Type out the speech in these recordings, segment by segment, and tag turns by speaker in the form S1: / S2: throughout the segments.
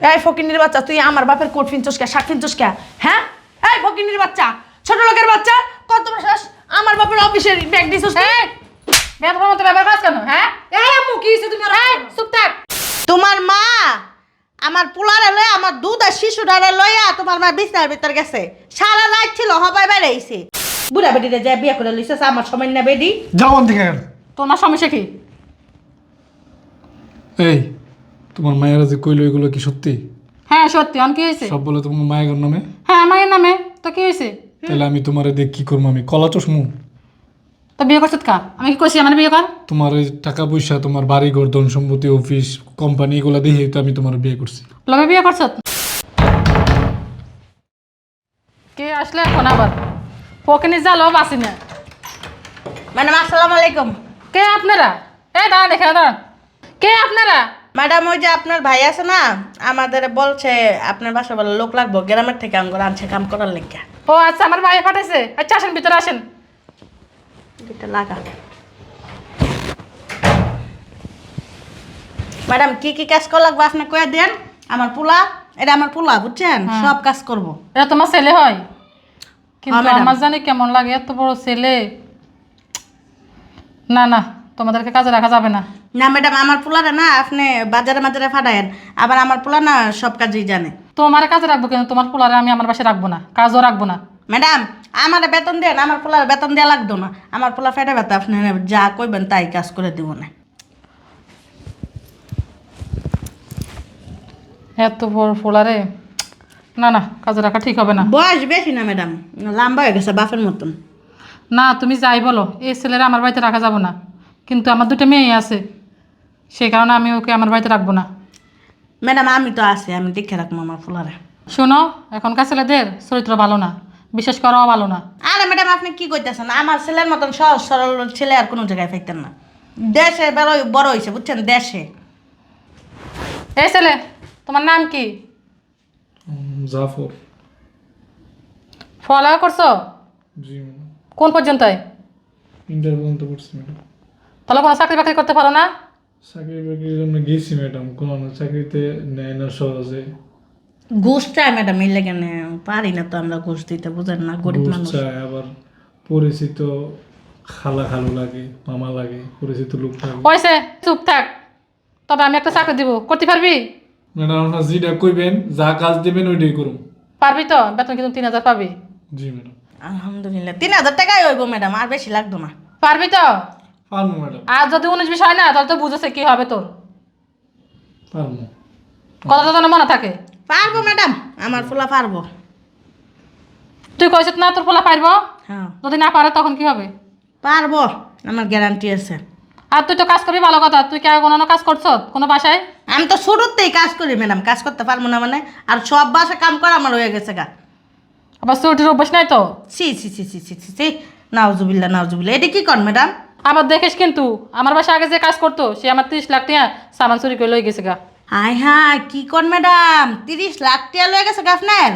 S1: এই ফকিনির বাচ্চা তুই আমার বাপের কোট ফিনচোস কে শাক ফিনচোস কে? হ্যাঁ? এই ফকিনির বাচ্চা ছোট লোকের বাচ্চা কত সাহস আমার বাপের অফিসের ব্যাগ দিছিস
S2: এই বেদবার মতো ব্যবহার করছ কেন? হ্যাঁ?
S1: এই আম্মু কি হইছে তুমি
S2: এই চুপ থাক।
S3: তোমার মা আমার পোলারে লয়ে আমার দুধ আর শিশু শিশুটারে লইয়া তোমার মা বিছনার ভিতর গেছে। সারা রাত ছিল হবাই বেড়াইছে বুড়া বেডিরে যায় বিয়ে করে লইছে আমার সময় না বেডি
S4: যাও থেকে
S2: তোমার সমস্যা কি?
S4: এই তোমার মায়েরা যে কইলো এগুলো কি সত্যি?
S2: হ্যাঁ সত্যি। অন কি হয়েছে?
S4: সব বলে তোমার মায়ের নামে?
S2: হ্যাঁ আমার নামে। তো কি হয়েছে?
S4: তাহলে আমি তোমার দেখ কি করব আমি? কলা চশমু
S2: তো বিয়ে করছত কা? আমি কি কইছি আমার বিয়ে কর।
S4: তোমার এই টাকা পয়সা তোমার বাড়ি ঘর ধন সম্পত্তি অফিস কোম্পানি এগুলো দেখে তো আমি তোমার বিয়ে করছি।
S2: লবে বিয়ে করছত কে আসলে এখন আবার? পকিনি জালো বাসি না।
S3: ম্যাডাম আসসালামু আলাইকুম।
S2: কে আপনারা? এই দাঁড়ান দেখে দাঁড়ান। কে আপনারা?
S3: ম্যাডাম ওই যে আপনার ভাই আছে না আমাদের বলছে আপনার বাসা বলে লোক লাগবো গ্রামের থেকে আঙ্গুর আনছে কাম করার লেগে
S2: ও আচ্ছা আমার ভাই পাঠাইছে। আচ্ছা আসেন ভিতরে আসেন।
S3: দুইটা লাগা। ম্যাডাম কি কি কাজ করা লাগবে আপনি কয়ে দেন? আমার পোলা এটা আমার পোলা বুঝছেন? সব কাজ করব।
S2: এটা তোমার ছেলে হয়? কিন্তু
S3: madam.
S2: আমার জানি কেমন লাগে এত বড় ছেলে। না না। তোমাদেরকে কাজে রাখা যাবে না।
S3: না ম্যাডাম আমার পোলারে না আপনি বাজারে বাজারে ফাটায়েন। আবার আমার পোলা না সব কাজই জানে।
S2: তোমার কাজে রাখব কিন্তু তোমার পোলারে আমি আমার বাসায় রাখব না কাজও রাখব না।
S3: ম্যাডাম আমার বেতন দেন আমার পোলার বেতন দেওয়া লাগতো না। আমার পোলা ফেটে ব্যথা আপনি যা কইবেন তাই কাজ করে দিব না।
S2: এত বড় পোলারে। না না কাজে রাখা ঠিক হবে না।
S3: বয়স বেশি না ম্যাডাম লম্বা হয়ে গেছে বাপের মতন।
S2: না তুমি যাই বলো এই ছেলেরা আমার বাড়িতে রাখা যাব না। কিন্তু আমার দুটো মেয়ে আছে। সেই কারণে আমি ওকে আমার বাড়িতে রাখব না।
S3: ম্যাডাম আমি তো আছি আমি দেখে রাখব আমার পোলারে
S2: শোনো এখনকার ছেলেদের চরিত্র ভালো না বিশেষ করাও ভালো না।
S3: আরে ম্যাডাম আপনি কি করতেছেন আমার ছেলের মতন সহজ সরল ছেলে আর কোনো জায়গায় পাইতেন না। দেশে বড় বড় হয়েছে বুঝছেন? দেশে।
S2: এই ছেলে তোমার নাম কি?
S4: জাফর।
S2: ফলো করছ?
S4: জি
S2: কোন পর্যন্ত
S4: ইন্টার পর্যন্ত করছি ম্যাডাম।
S2: তাহলে কোনো চাকরি বাকরি করতে পারো না?
S4: চাকরি বাকরির জন্য গেছি ম্যাডাম কোনো না চাকরিতে নেয় না সহজে।
S3: ঘুষ চায় ম্যাডাম এই লেগে নে, পারি না তো আমরা ঘুষ দিতে বুঝেন না গরিব মানুষ।
S4: চায় আবার পরিচিত খালা খালু লাগে মামা লাগে পরিচিত লোক লাগে।
S2: হয়েছে চুপ থাক। তবে আমি একটা চাকরি দিব। করতে পারবি?
S4: ম্যাডাম আপনার যেটা কইবেন যা কাজ দেবেন ওইটাই করুন।
S2: পারবি তো? বেতন কিন্তু তিন হাজার পাবি?
S4: জি ম্যাডাম
S3: আলহামদুলিল্লাহ। তিন হাজার টাকাই হইব ম্যাডাম আর বেশি লাগতো না।
S2: পারবি তো?
S4: পারব ম্যাডাম
S2: আর যদি উনিশ বিশ হয় না তাহলে তো বুঝেছে কি হবে তোর।
S4: পারব।
S2: কথাটা যেন মনে থাকে।
S3: পারব ম্যাডাম আমার ফুলা পারব।
S2: তুই কইছিস না তোর পোলা পারব?
S3: হ্যাঁ।
S2: যদি না পারে তখন কি হবে?
S3: পারব আমার গ্যারান্টি আছে।
S2: আর তুই তো কাজ করবি ভালো কথা। তুই কি কোনো কাজ করছ? কোনো বাসায়?
S3: আমি তো শুরুতেই কাজ করি ম্যাডাম কাজ করতে পারব না মানে। আর সব বাসা কাম করা আমার হয়ে গেছে গা।
S2: আবার চুটির অভ্যাস নাই তো?
S3: সি সি সি সি সি সি সি নাওজুবিল্লা নাওজুবিল্লা এটা কি কর ম্যাডাম
S2: আবার দেখিস কিন্তু আমার বাসা আগে যে কাজ করতো সে আমার তিরিশ লাখ টাকা সামান চুরি করে লই গেছে গা।
S3: হাই হাই কি কর ম্যাডাম? তিরিশ লাখ টাকা লয়ে গেছে গা আপনার?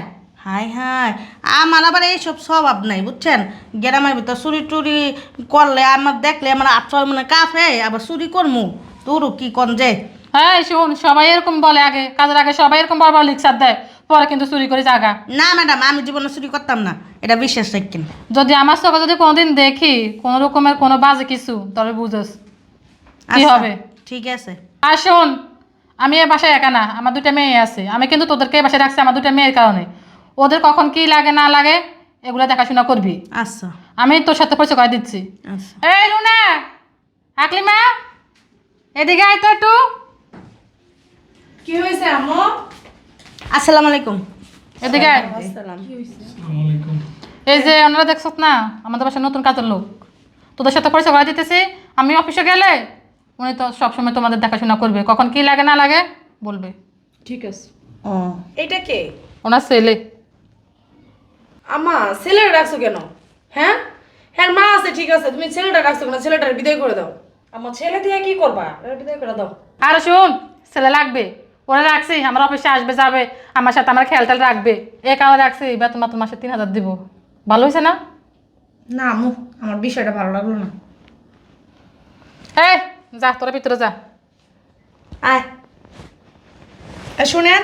S3: হাই হাই আমার আবার এইসব স্বভাব নাই বুঝছেন? গ্রামের ভিতর চুরি টুরি করলে আমার দেখলে আমার আফসর মানে কাফে আবার চুরি করমু? তোরও কি কন যে?
S2: হ্যাঁ শোন সবাই এরকম বলে আগে কাজের আগে সবাই এরকম বড় লিক্সার দেয়। পরে কিন্তু চুরি করে জাগা।
S3: না ম্যাডাম আমি জীবনে চুরি করতাম না। এটা বিশ্বাস রাখেন।
S2: যদি আমার চোখে যদি কোনোদিন দেখি কোনো রকমের কোনো বাজে কিছু তাহলে বুঝোস। কি
S3: আচ্ছা,
S2: হবে?
S3: ঠিক আছে।
S2: আর শোন আমি এ বাসায় একা না আমার দুটা মেয়ে আছে। আমি কিন্তু তোদেরকে এই বাসায় রাখছি আমার দুটা মেয়ের কারণে। ওদের কখন কি লাগে না লাগে এগুলো দেখাশোনা করবি।
S3: আচ্ছা।
S2: আমি তোর সাথে পরিচয় করে দিচ্ছি।
S3: আচ্ছা।
S2: এই রুনা আকলিমা এদিকে আয় তো একটু।
S1: কি হয়েছে আম্মু?
S3: আসসালামু আলাইকুম।
S2: এদিকে আয়।
S4: আসসালামু। আলাইকুম।
S2: এই যে ওনারা দেখছ না আমাদের বাসায় নতুন কাজের লোক। তোদের সাথে পরিচয় করে দিতেছি আমি অফিসে গেলে উনি তো সবসময় তোমাদের দেখাশোনা করবে। কখন কি লাগে না লাগে বলবে।
S1: ঠিক আছে।
S3: ও।
S1: এইটা কে?
S2: ওনার ছেলে।
S1: আম্মা ছেলেটা রাখছো কেন? হ্যাঁ? হ্যাঁ মা আছে ঠিক আছে। তুমি ছেলেটা রাখছো কেন? ছেলেটার বিদায় করে দাও। আমার ছেলে দিয়ে কি করবা? বিদায় করে দাও।
S2: আর শুন ছেলে লাগবে। ওরা রাখছি আমার অফিসে আসবে যাবে। আমার সাথে আমার খেয়াল টেল রাখবে। এ কারণে রাখছি বেতন মাত্র মাসে তিন হাজার দিব। ভালো হয়েছে না?
S3: না আমু আমার বিষয়টা ভালো লাগল না।
S2: এই যা তোরা ভিতরে যা।
S3: আয়।
S1: শুনেন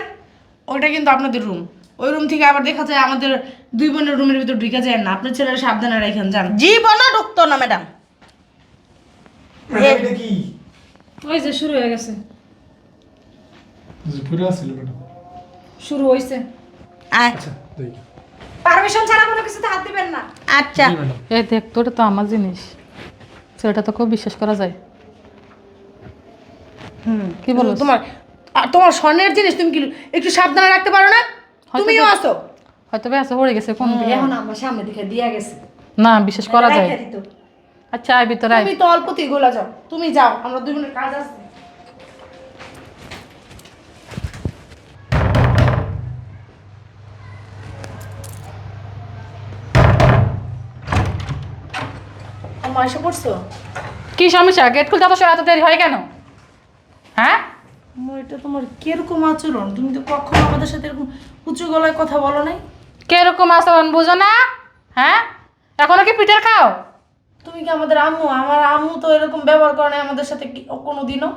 S1: ওইটা কিন্তু আপনাদের রুম ওই রুম থেকে আবার দেখা যায় আমাদের দুই বোনের রুমের ভিতর ঢুকে যায় না। আপনার ছেলেরা সাবধানে রাখেন যান।
S3: জীবনও ঢুকতো না ম্যাডাম
S2: ওই যে শুরু হয়ে গেছে।
S4: আসছিল ম্যাডাম।
S2: শুরু
S3: আয়
S4: আচ্ছা। দেখি
S1: পারমিশন ছাড়া কোনো কিছুতে হাত দিবেন না।
S3: আচ্ছা।
S4: জি ম্যাডাম।
S2: এই দেখ তো এটা তো আমার জিনিস। ছেলেটা তো খুব বিশ্বাস করা যায়।
S1: হুম।
S2: কি বলো
S1: তোমার আ, তোমার স্বর্ণের জিনিস তুমি কি একটু সাবধানে রাখতে পারো না?
S2: হয়তো
S1: তুমিও আসো।
S2: হয়তো পড়ে গেছে কোন দিকে।
S1: এখন আমার সামনে দিকে দিয়া গেছে।
S2: না বিশ্বাস করা যায়।
S1: রাইখা দিত।
S2: আচ্ছা আয় ভিতরে আয়।
S1: তুমি তো অল্পতেই গোলা যাও। তুমি যাও আমরা দুই বোনের কাজ আছে। এসে পড়ছো?
S2: কি সমস্যা? গেট খুলতে সময় এত দেরি হয় কেন? হ্যাঁ?
S1: এটা তোমার কীরকম আচরণ? তুমি তো কখনো আমাদের সাথে এরকম উঁচু গলায় কথা বলো নাই।
S2: কীরকম আচরণ বুঝো না? হ্যাঁ? এখনও কি পিঠের খাও?
S1: তুমি কি আমাদের আম্মু? আমার আম্মু তো এরকম ব্যবহার করে নাই আমাদের সাথে কোনো দিনও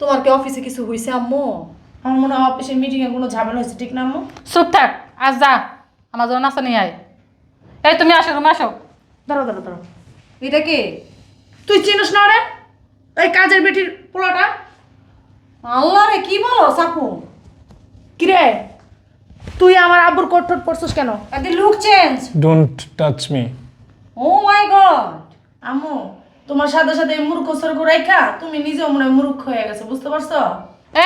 S1: তোমার কি অফিসে কিছু হয়েছে আম্মু? আমার মনে হয় অফিসের মিটিংয়ে কোনো ঝামেলা হয়েছে ঠিক না আম্মু?
S2: চুপ থাক আজ যা। আমার জন্য নাস্তা নিয়ে আয়। এই তুমি আসো রুমে আসো।
S1: দাঁড়াও দাঁড়াও দাঁড়াও। এটা কি? তুই চিনিস না রে? এই কাজের বেটির পোলাটা? আল্লাহ রে কি বলো সাপু? কি রে তুই আমার আব্বুর কোট পরছিস কেন? এদি look change
S4: don't touch me
S1: oh my god আম্মু তোমার সাথে সাথে মূর্খ সর্গ রাইখা তুমি নিজেও মনে হয় মূর্খ হয়ে গেছে বুঝতে পারছ?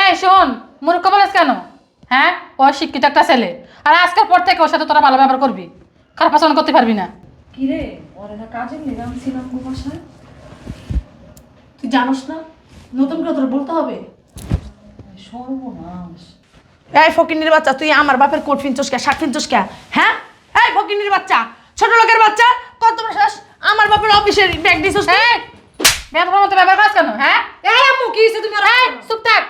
S2: এই শোন মূর্খ বলেছ কেন? হ্যাঁ? ও শিক্ষিত একটা ছেলে। আর আজকের পর থেকে ওর সাথে তোরা ভালো ব্যবহার করবি। খারাপ আচরণ করতে পারবি না।
S1: কি রে ওর না কাজে নিলাম ছিলাম গো বাসায়। তুই জানোস না? নতুন করে তোর বলতে হবে? সর্বনাশ। এই ফকিনির বাচ্চা তুই আমার বাপের কোট ফিনচোস কে শার্ট ফিনচোস কে? হ্যাঁ? এই ফকিনির বাচ্চা ছোট লোকের বাচ্চা কত শ্বাস আমার বাপের অফিসের ব্যাগ দিছিস?
S2: এই বেদবার মতো ব্যবহার করিস কেন হ্যাঁ?
S1: এই আম্মু কি হইছে তুমি?
S2: এই চুপ থাক।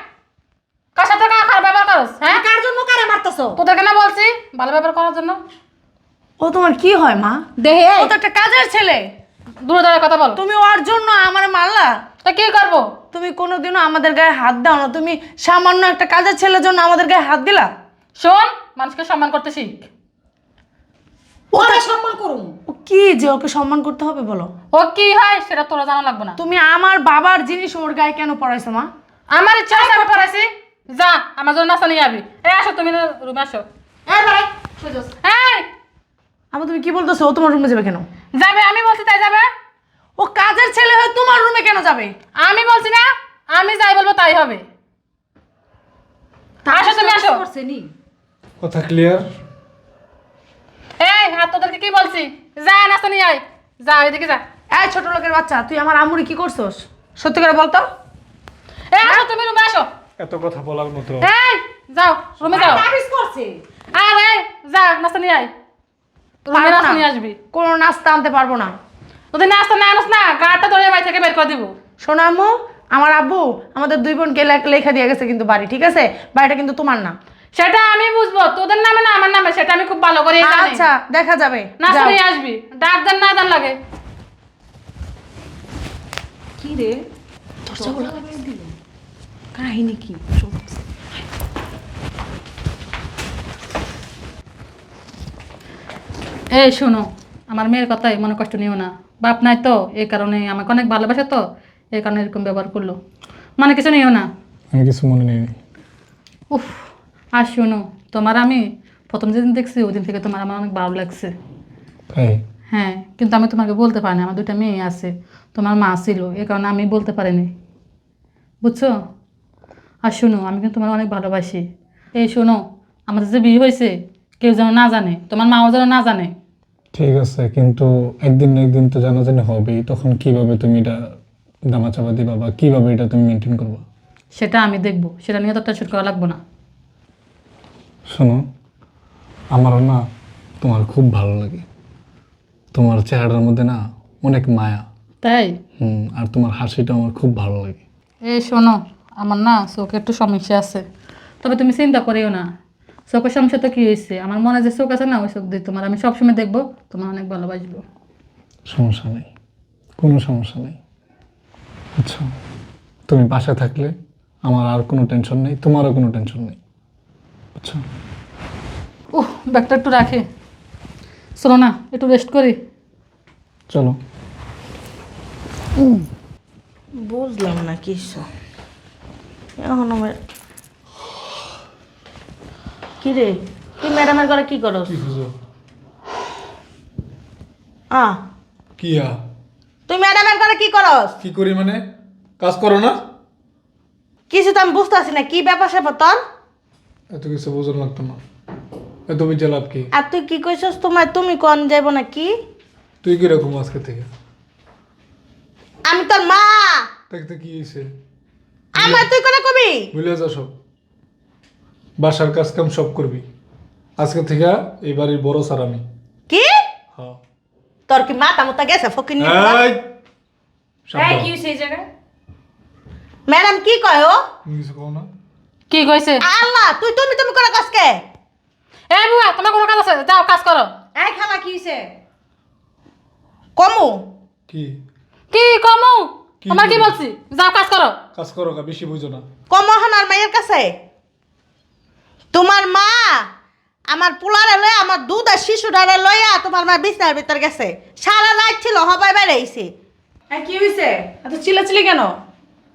S2: কার সাথে কার ব্যবহার করস হ্যাঁ?
S1: কার জন্য কারে মারতাছো?
S2: তোদেরকে না বলছি ভালো ব্যবহার করার জন্য।
S1: ও তোমার কি হয় মা?
S2: দেহে
S1: ও তো একটা কাজের ছেলে।
S2: দূরে দাঁড়ায় কথা বল।
S1: তুমি ওর জন্য আমার মারলা?
S2: তো কি করব?
S1: তুমি কোনোদিনও আমাদের গায়ে হাত দাও না। তুমি সামান্য একটা কাজের ছেলের জন্য আমাদের গায়ে হাত দিলা?
S2: শোন মানুষকে সম্মান করতে শিখ।
S1: ওরা সম্মান করুন। ও কি যে ওকে সম্মান করতে হবে বলো?
S2: ও কি হয় সেটা তোরা জানা লাগবে না।
S1: তুমি আমার বাবার জিনিস ওর গায়ে কেন পড়াইছো মা?
S2: আমার ইচ্ছা আমি পড়াইছি যা আমার জন্য নাস্তা নিয়ে যাবি এই আসো তুমি রুমে আসো।
S1: এই ভাই
S2: এই
S1: আমার তুমি কি বলতেছো? ও তোমার রুমে যাবে কেন?
S2: যাবে আমি বলছি তাই যাবে।
S1: ও কাজের ছেলে হয়ে তোমার রুমে কেন যাবে?
S2: আমি বলছি না আমি যাই বলব তাই হবে। আসো তুমি আসো।
S4: কথা ক্লিয়ার
S2: এই আর তোদেরকে কি বলছি? যা নাস্তা নিয়ে আয়। যা এদিকে যা।
S1: এই ছোট লোকের বাচ্চা তুই আমার আমুরি কি করছস? সত্যি করে বলতো।
S2: এই আসো তুমি রুমে আসো।
S4: এত কথা বলার মতো।
S2: এই যাও রুমে যাও।
S1: করছে
S2: আর যা নাস্তা নিয়ে আয়।
S1: পারব না।
S2: নিয়ে আসবি।
S1: কোনো নাস্তা আনতে পারব না।
S2: তোদের নাস্তা না আনস না গাড়টা ধরে বাড়ি থেকে বের করে দিব।
S1: শোনো আম্মু আমার আব্বু আমাদের দুই বোনকে লেখা দিয়ে গেছে কিন্তু বাড়ি ঠিক আছে? বাড়িটা কিন্তু তোমার না।
S2: সেটা আমি বুঝব তোদের নামে না আমার নামে সেটা আমি খুব ভালো করে জানি।
S1: আচ্ছা দেখা যাবে।
S2: নাস্তা নিয়ে আসবি ডাক দেন না দেন লাগে।
S1: কি রে? কাহিনী কি?
S2: এই শোনো আমার মেয়ের কথাই মনে কষ্ট নিও না। বাপ নাই তো এই কারণে আমাকে অনেক ভালোবাসে তো এই কারণে এরকম ব্যবহার করল। মানে কিছু নিও না।
S4: আমি কিছু মনে নেই
S2: উফ আর শোনো তোমার আমি প্রথম যেদিন দেখছি ওই দিন থেকে তোমার আমার অনেক ভালো লাগছে। হ্যাঁ কিন্তু আমি তোমাকে বলতে পারিনি আমার দুইটা মেয়ে আছে তোমার মা ছিল এই কারণে আমি বলতে পারিনি। বুঝছ? আর শোনো আমি কিন্তু তোমার অনেক ভালোবাসি। এই শোনো আমাদের যে বিয়ে হয়েছে কেউ যেন না জানে তোমার মাও যেন না জানে
S4: ঠিক আছে কিন্তু একদিন না একদিন তো জানাজানি হবেই। তখন কীভাবে তুমি এটা দামাচাপা দিবা বা কীভাবে এটা তুমি মেনটেন করবা?
S2: সেটা আমি দেখব। সেটা নিয়ে তো টেনশন করা লাগবো না।
S4: শোনো আমারও না তোমার খুব ভালো লাগে। তোমার চেহারার মধ্যে না অনেক মায়া।
S2: তাই?
S4: হুম আর তোমার হাসিটা আমার খুব ভালো লাগে।
S2: এই শোনো আমার না চোখে একটু সমস্যা আছে। তবে তুমি চিন্তা করিও না। চোখের সমস্যা তো কী হয়েছে? আমার মনে যে চোখ আছে না ওই চোখ দিয়ে তোমার আমি সবসময় দেখব তোমার অনেক ভালোবাসবো।
S4: সমস্যা নেই। কোনো সমস্যা নেই। আচ্ছা তুমি পাশে থাকলে আমার আর কোনো টেনশন নেই তোমারও কোনো টেনশন নেই। আচ্ছা।
S2: উহ ব্যাগটা একটু রাখে। শোনো না একটু রেস্ট করি।
S4: চলো।
S3: বুঝলাম না কিছু এখন আমার কি রে? তুই ম্যাডামের ঘরে কি করস?
S4: কি খুঁজো?
S3: আ।
S4: কি আ?
S3: তুই ম্যাডামের ঘরে কি করস?
S4: কি করি মানে? কাজ করো না?
S3: কিছু তো আমি বুঝতেছি না কি ব্যাপার স্যাপার তোর?
S4: এত কিছু বোঝানো লাগতো না। এত বুঝে লাভ কি?
S3: আর তুই কি কইছস তোমার তুমি কোন যাইব না কি?
S4: তুই কীরকম আজকে থেকে?
S3: আমি তোর মা।
S4: দেখতে কি হয়েছে
S3: আমার তুই করে কবি?
S4: ভুলে যা সব। বাসার কাজ কাম সব করবি। আজকে থেকে এই বাড়ির বড় স্যার আমি।
S3: কি?
S4: হ্যাঁ।
S3: তোর কি মাথা মতো গেছে ফকির
S4: এই!
S1: এই কি জায়গায়
S3: ম্যাডাম কি কয় ও?
S4: কিছু কও না।
S2: কি কইছে?
S3: আল্লাহ তুই তুমি তুমি করে কাজকে
S2: এ বুয়া তোমার কোনো কাজ আছে? যাও কাজ করো।
S1: এই খালা কি হয়েছে
S3: কমু?
S4: কি?
S2: কি কমু?
S4: কি
S2: তোমার কি বলছি? যাও কাজ করো।
S4: কাজ করো বেশি বুঝো না।
S3: কমু হানার মায়ের কাছে? তোমার মা আমার পোলারে লয়ে আমার দুধ আর শিশুটারে লইয়া তোমার মা বিছনার ভিতর গেছে। সারা রাত ছিল হবাই বেড়াইছে।
S1: হ্যাঁ কি হয়েছে এত চিল্লাচিল্লি কেন?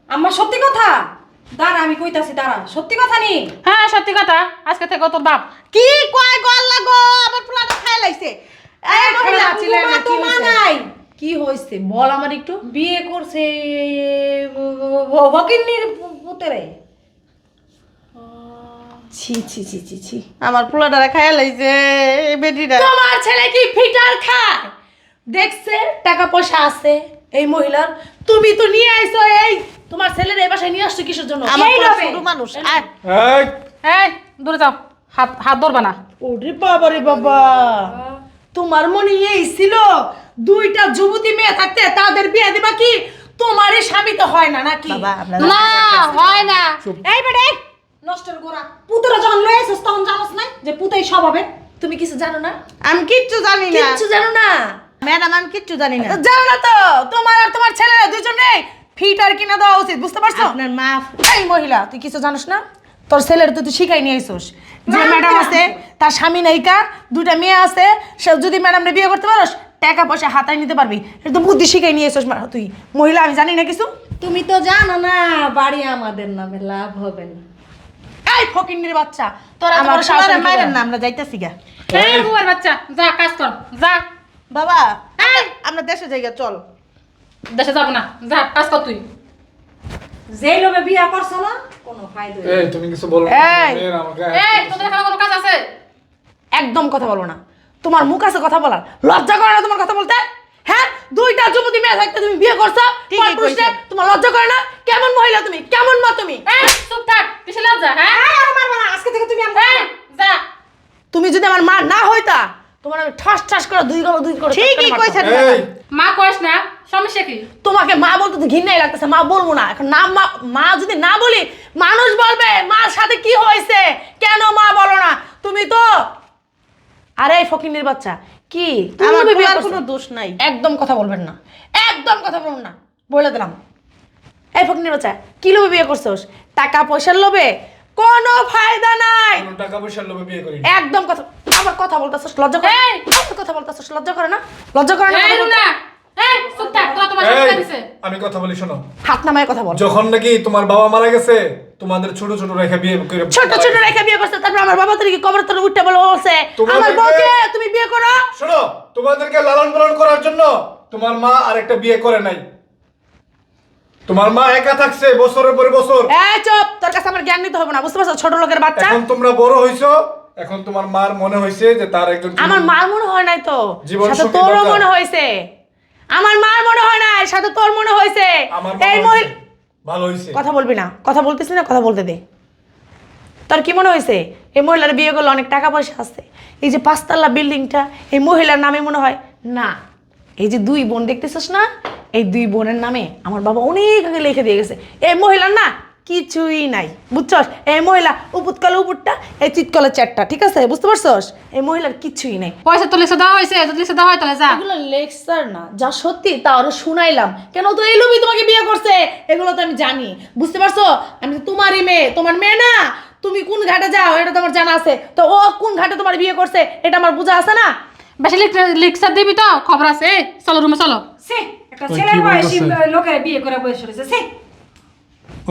S1: আমার সত্যি কথা? দাঁড়া আমি কইতাছি দাঁড়া। সত্যি কথা নি?
S2: হ্যাঁ সত্যি কথা। আজকে থেকে তোর বাপ।
S3: কি কয় গল লাগো আমার পোলাটা খাই লাইছে। এই মহিলা তো মা
S1: হইছে?
S3: নাই।
S1: কি হয়েছে বল আমার একটু। বিয়ে করছে ভকিন্নির পুতরে। ছি ছি ছি ছি ছি।
S3: আমার পোলাটারে খাই লাইছে এই বেটিটা
S1: তোমার ছেলে কি ফিটার খায়? দেখছে টাকা পয়সা আছে এই মহিলার। তুমি তো নিয়ে আইছো এই তোমার ছেলের এই বাসায় নিয়ে আসছো কিসের জন্য?
S3: আমার পোলা ছোট মানুষ
S4: এই
S2: এই। দূরে যাও। হাত হাত ধরবা না।
S1: ওরে বাবা রে বাবা। তোমার মনে এই ছিল দুইটা যুবতী মেয়ে থাকতে তাদের বিয়ে দিবা কি? তোমারই স্বামী তো হয় না নাকি?
S2: না হয় না।
S1: এই। নষ্টের গোড়া পুতরা যখন লয়ে তখন জানোস না যে পুতাই সব হবে। তুমি কিছু জানো না?
S3: আমি কিচ্ছু জানি না।
S1: কিচ্ছু জানো না?
S3: ম্যাডাম আমি কিচ্ছু জানি না।
S1: জানো না তো তোমার আর তোমার ছেলেরা দুজনে ফিটার কিনে দেওয়া উচিত বুঝতে পারছ?
S3: আপনার মা
S1: এই মহিলা তুই কিছু জানিস না? তোর ছেলের তুই তুই শিখাই নিয়ে আইসোস। যে ম্যাডাম আছে তার স্বামী নায়িকা দুটা মেয়ে আছে সে যদি ম্যাডামরে বিয়ে করতে পারোস টাকা পয়সা হাতায় নিতে পারবি। এটা তো বুদ্ধি শিখাই নিয়ে এসোস তুই মহিলা আমি জানি না কিছু।
S5: তুমি তো জানো না বাড়ি আমাদের নামে লাভ হবে না।
S1: এই ফকিন্নির বাচ্চা। তোরা
S3: আমার
S1: দে।
S3: না আমরা যাইতাছি গা
S2: এই। বুয়ার বাচ্চা যা কাজ কর যা।
S3: বাবা আমরা দেশে জায়গা চল।
S2: দেশে যাব না যা কাজ কর তুই।
S5: যেই লোভে বিয়া করছ না কোনো ফায়দা
S4: এই তুমি কিছু বলো
S1: এই!
S2: এই তোদের এখানে কোনো কাজ আছে?
S1: একদম কথা বলব না। তোমার মুখ আছে কথা বলার। লজ্জা করে না তোমার কথা বলতে? হ্যাঁ দুইটা যুবতী মেয়ে থাকতে তুমি বিয়ে করছ পরপুরুষে, তোমার লজ্জা করে না? কেমন মহিলা তুমি? কেমন মা তুমি?
S2: এই চুপ থাক লজ্জা হ্যাঁ?
S1: আজকে থেকে তুমি
S2: যা।
S1: তুমি যদি আমার মা না হইতা তোমার আমি ঠাস ঠাস করে দুই গলো দুই করে
S3: ঠিকই কইছেন
S2: মা কইস না সমস্যা কি?
S1: তোমাকে মা বলতে তো ঘৃণাই লাগতেছে মা বলব না। এখন না মা মা যদি না বলি মানুষ বলবে মার সাথে কি হয়েছে কেন মা বলো না তুমি তো আরে এই ফকিনের বাচ্চা। কি?
S3: আমার পোলার কোনো দোষ নাই।
S1: একদম কথা বলবেন না। একদম কথা বলবেন না। বলে দিলাম। এই ফকিনের বাচ্চা কি লোভে বিয়ে করছোস? টাকা পয়সার লোভে? কোনো ফায়দা নাই।
S4: টাকা পয়সার লোভে বিয়ে করি
S1: একদম কথা আবার কথা বলতাছস লজ্জা করে কথা বলতাছস লজ্জা করে না? লজ্জা করে না
S4: আমি কথা বলি শোনো।
S1: হাত নামায় কথা বল।
S4: যখন নাকি তোমার বাবা মারা গেছে তোমাদের ছোট ছোট রেখা বিয়ে করে
S1: ছোট ছোট রেখা বিয়ে করছে তারপর আমার বাবা তোর কবর তোর উঠতে বলে বলছে আমার বউকে তুমি বিয়ে করো।
S4: শোনো তোমাদেরকে লালন পালন করার জন্য তোমার মা আরেকটা বিয়ে করে নাই। তোমার মা একা থাকছে বছরের পরে বছর।
S1: এই চুপ তোর কাছে আমার জ্ঞান নিতে হবে না বুঝতে পারছ? ছোট লোকের বাচ্চা।
S4: এখন তোমরা বড় হইছো এখন তোমার মার মনে হয়েছে যে তার একজন
S1: আমার মার মনে হয় নাই তো।
S4: জীবন
S1: সাথে তোরও মনে হয়েছে আমার মার মনে হয় না সাথে তোর মনে হয়েছে। এই মহিলা
S4: ভালো হয়েছে।
S1: কথা বলবি না কথা বলতেছি না কথা বলতে দে। তোর কি মনে হয়েছে? এই মহিলার বিয়ে করলে অনেক টাকা পয়সা আছে। এই যে পাঁচতলা বিল্ডিংটা এই মহিলার নামে মনে হয় না। এই যে দুই বোন দেখতেছিস না? এই দুই বোনের নামে আমার বাবা অনেক আগে লিখে দিয়ে গেছে। এই মহিলার না কিছুই নাই বুঝছস? এই মহিলা উপুতকালে উপরটা এই চিৎকলে চারটা ঠিক আছে? বুঝতে পারছস? এই মহিলার কিছুই নাই।
S2: পয়সা তো লিখে দেওয়া হয়েছে যদি লিখে দেওয়া হয় তাহলে যা।
S1: এগুলো লেকচার না যা সত্যি তা আরও শুনাইলাম। কেন তো এই লোভই তোমাকে বিয়ে করছে? এগুলো তো আমি জানি। বুঝতে পারছ? আমি তো তোমারই মেয়ে তোমার মেয়ে না? তুমি কোন ঘাটে যাও? এটা তোমার জানা আছে। তো ও কোন ঘাটে তোমার বিয়ে করছে? এটা আমার বোঝা আছে না?
S2: বেশি লিক্সার দিবি তো? খবর আছে? চলো রুমে চলো।
S5: সে একটা ছেলের বয়সী? লোকের বিয়ে করে বয়স হয়েছে সে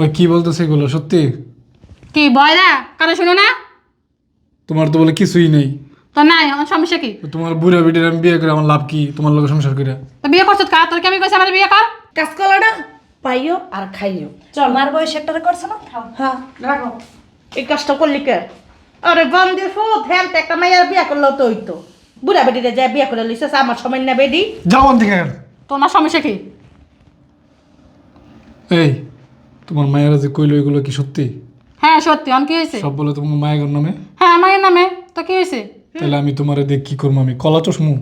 S4: ওই কি বলতেছে এগুলো? সত্যি?
S2: কি বয়রা কারও শুনো না?
S4: তোমার তো বলে কিছুই নেই।
S2: তো নাই আমার সমস্যা কি?
S4: তোমার বুড়া বিটির আমি বিয়ে করে আমার লাভ কি? তোমার লোক সংসার করে।
S2: তো বিয়ে করছ কার? তোর কি আমি কইছি আমার বিয়ে কর?
S1: কাজ কলাটা পাইও আর খাইও।
S5: চল মার বয়স একটা করছে না?
S1: হ্যাঁ।
S5: রাখো।
S3: এই কাজটা করলি কে? আরে বান্দির ফুট হ্যাঁ একটা মেয়ের বিয়ে করল তো ওই তো। বুড়া বেডিরে যায় বিয়ে করে লিসেস আমার সময় না বেডি।
S4: যাও আন থেকে
S2: তোমার সমস্যা কি?
S4: এই তোমার মায়েরা যে কইলো এগুলো কি সত্যি?
S2: হ্যাঁ সত্যি। অন কি হয়েছে?
S4: সব বলে তোমার মায়ের নামে।
S2: হ্যাঁ মায়ের নামে। তো কি হয়েছে?
S4: তাহলে আমি তোমার দেখ কি করব আমি? কলা চশমু।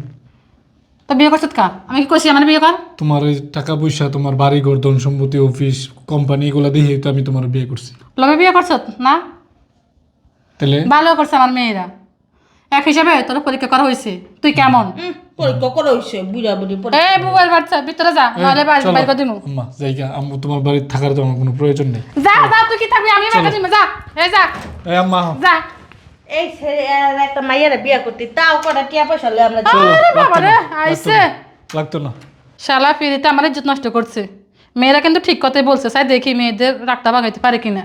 S2: তো বিয়ে করছ কার আমি কি কইছি আমার বিয়ে কর?
S4: তোমার ওই টাকা পয়সা তোমার বাড়ি ঘর ধন সম্পত্তি অফিস কোম্পানি এগুলো দিয়ে তো আমি তোমার বিয়ে করছি।
S2: লবে বিয়ে করছ? না?
S4: তাহলে?
S2: ভালো করছে আমার মেয়েরা। এক হিসাবে তোর পরীক্ষা করা হয়েছে। তুই কেমন?
S3: পরীক্ষা করে হইছে? বুড়া বুড়ি
S2: এ বুবের বাচ্চা ভিতরে যা নাহলে বাড়ি বাইর করে দিমু
S4: আম্মা জায়গা আম্মু তোমার বাড়ি থাকার তো কোনো প্রয়োজন নেই।
S2: যা যা তুই কি থাকবি? আমি বাইর করে দিমু যা। এই যা।
S4: এই আম্মা।
S2: যা।
S3: এই একটা মাইয়ের বিয়ে করতে তাও কটা টিয়া পয়সা লই আমরা
S4: চলো
S2: আরে বাবা রে, আইছে।
S4: লাগতো না।
S2: শালা ফিরিতে আমার ইজ্জত নষ্ট করছে। মেয়েরা কিন্তু ঠিক কথাই বলছে সাই দেখি মেয়েদের রাগটা ভাগাইতে পারে কিনা।